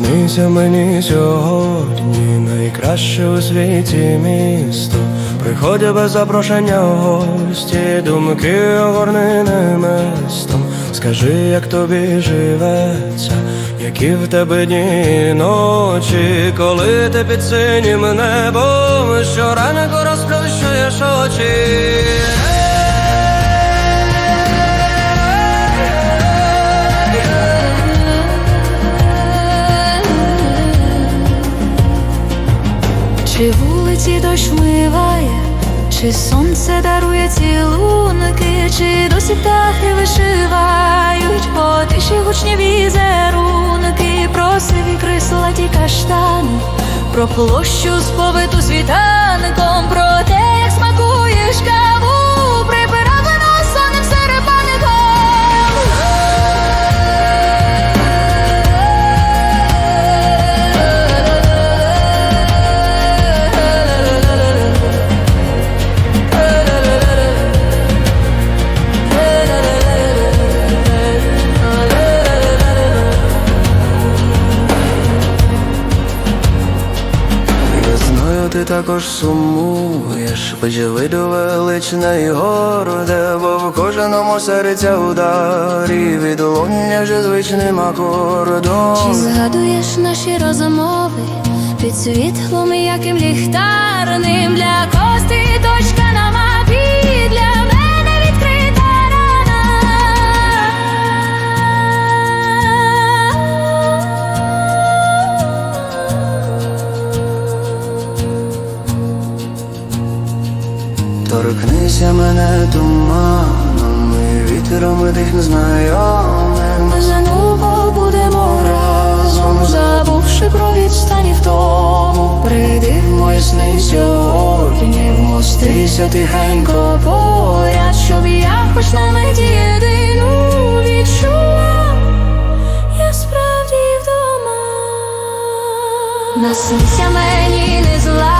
Сниться мені сьогодні найкраще у світі місто. Приходять без запрошення в гості, думки огорнене містом. Скажи, як тобі живеться, які в тебе дні і ночі, коли ти під синім небом, щоранку розплющуєш очі. Чи вулиці дощ вмиває, чи сонце дарує цілунки, чи досі птахи вишивають по тиші гучні візерунки, про сиві крислаті каштани, про площу сповиту світанком, про те, як смакуєш каву, ти також сумуєш, виду величне і горде, бо в кожному серця ударі відлуння вже звичним акордом. Чи згадуєш наші розмови під світлом, яким ліхтарним для Торкнися мене туманом і вітром тих незнайомим. Ми знову будемо разом, забувши про відстані в тому. Прийди в мої сни сьогодні, вмостися тихенько поряд, Щоб я хоч на мить єдину відчула, я справді вдома. Насниться мені не зла,